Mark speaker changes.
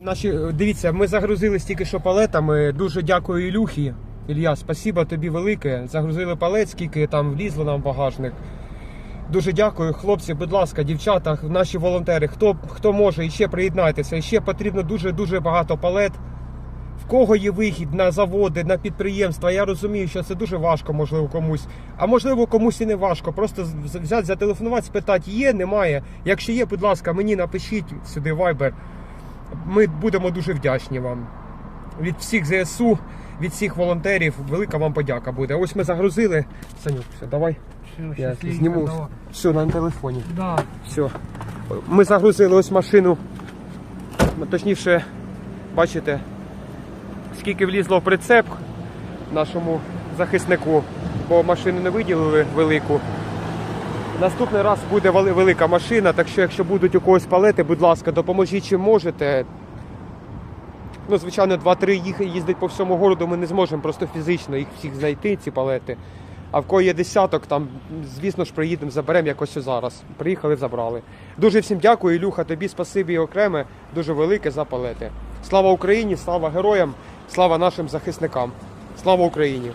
Speaker 1: Наші, е, дивіться, ми загрузили стільки що палетами. Дуже дякую Ілюхі. Ілля, спасіба тобі велике. Загрузили палет, скільки там влізло нам в багажник. Дуже дякую, хлопці, будь ласка, дівчата, наші волонтери, хто, хто може, іще приєднайтеся. Ще потрібно дуже-дуже багато палет. В кого є вихід на заводи, на підприємства. Я розумію, що це дуже важко, можливо, комусь. А можливо, комусь і не важко. Просто взяти, зателефонувати, спитати, є, немає. Якщо є, будь ласка, мені напишіть сюди Viber. Ми будемо дуже вдячні вам. Від всіх ЗСУ, від всіх волонтерів, велика вам подяка буде. Ось ми загрузили. Санюк, все, давай.
Speaker 2: Всё,
Speaker 1: Я зніму.
Speaker 2: давай.
Speaker 1: Все, на телефоні.
Speaker 2: Да.
Speaker 1: Все. Ми загрузили ось машину. Точніше, бачите, скільки влізло в прицеп нашому захиснику, бо машину не виділили велику. Наступний раз буде велика машина, так що якщо будуть у когось палети, будь ласка, допоможіть чим можете. Ну, звичайно, 2-3 їх їздить по всьому городу, ми не зможемо просто фізично їх всіх знайти, ці палети. А в кого є десяток, там, звісно ж, приїдемо, заберемо якось зараз. Приїхали, забрали. Дуже всім дякую, Ілюха, тобі спасибі окреме, дуже велике за палети. Слава Україні, слава героям, слава нашим захисникам. Слава Україні!